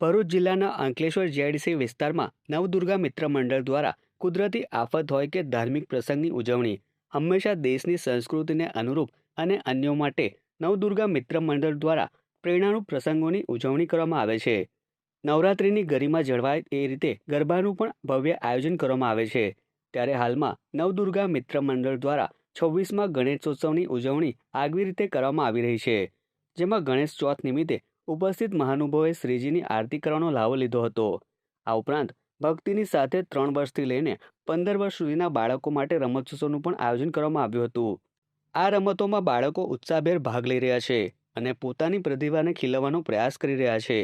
ભરૂચ જિલ્લાના અંકલેશ્વર જીઆઈડીસી વિસ્તારમાં નવદુર્ગા મિત્ર મંડળ દ્વારા કુદરતી આફત હોય કે ધાર્મિક પ્રસંગની ઉજવણી હંમેશા દેશની સંસ્કૃતિને અનુરૂપ અને અન્યો માટે નવદુર્ગા મિત્ર મંડળ દ્વારા પ્રેરણારૂપ પ્રસંગોની ઉજવણી કરવામાં આવે છે. નવરાત્રિની ગરિમા જળવાય એ રીતે ગરબાનું પણ ભવ્ય આયોજન કરવામાં આવે છે. ત્યારે હાલમાં નવદુર્ગા મિત્ર મંડળ દ્વારા છવ્વીસમાં ગણેશોત્સવની ઉજવણી આગવી રીતે કરવામાં આવી રહી છે. જેમાં ગણેશ ચોથ નિમિત્તે ઉપસ્થિત મહાનુભાવોએ શ્રીજીની આરતી કરવાનો લાવો લીધો હતો. આ ઉપરાંત ભક્તિની સાથે ત્રણ વર્ષથી લઈને પંદર વર્ષ સુધીના બાળકો માટે રમતોત્સવનું પણ આયોજન કરવામાં આવ્યું હતું. આ રમતોમાં બાળકો ઉત્સાહભેર ભાગ લઈ રહ્યા છે અને પોતાની પ્રતિભાને ખીલવવાનો પ્રયાસ કરી રહ્યા છે.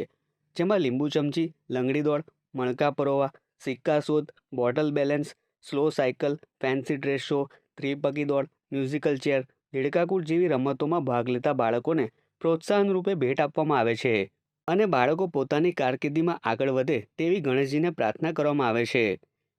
જેમાં લીંબુ ચમચી, લંગડી દોડ મણકા પરોવા, સિક્કા શોધ bottle balance, slow cycle, fancy dress show ત્રિપકી દોડ મ્યુઝિકલ ચેર દેડકાકૂટ જેવી રમતોમાં ભાગ લેતા બાળકોને પ્રોત્સાહન રૂપે ભેટ આપવામાં આવે છે. અને બાળકો પોતાની કારકિર્દીમાં આગળ વધે તેવી ગણેશજીને પ્રાર્થના કરવામાં આવે છે.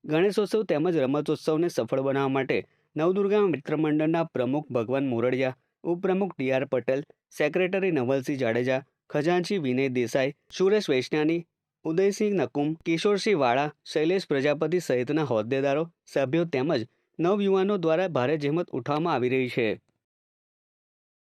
ગણેશોત્સવ તેમજ રમતોત્સવને સફળ બનાવવા માટે નવદુર્ગા મિત્રમંડળના પ્રમુખ ભગવાન મોરડિયા, ઉપપ્રમુખ D R Patel, secretary Navalsinh Jadeja ખજાનચી Vinay Desai, Suresh વૈષ્ણ્યાની Udaysinh Nakum, Kishorsinh Vala, Shailesh Prajapati સહિતના હોદ્દેદારો, સભ્યો તેમજ નવયુવાનો દ્વારા ભારે જહેમત ઉઠાવવામાં આવી રહી છે.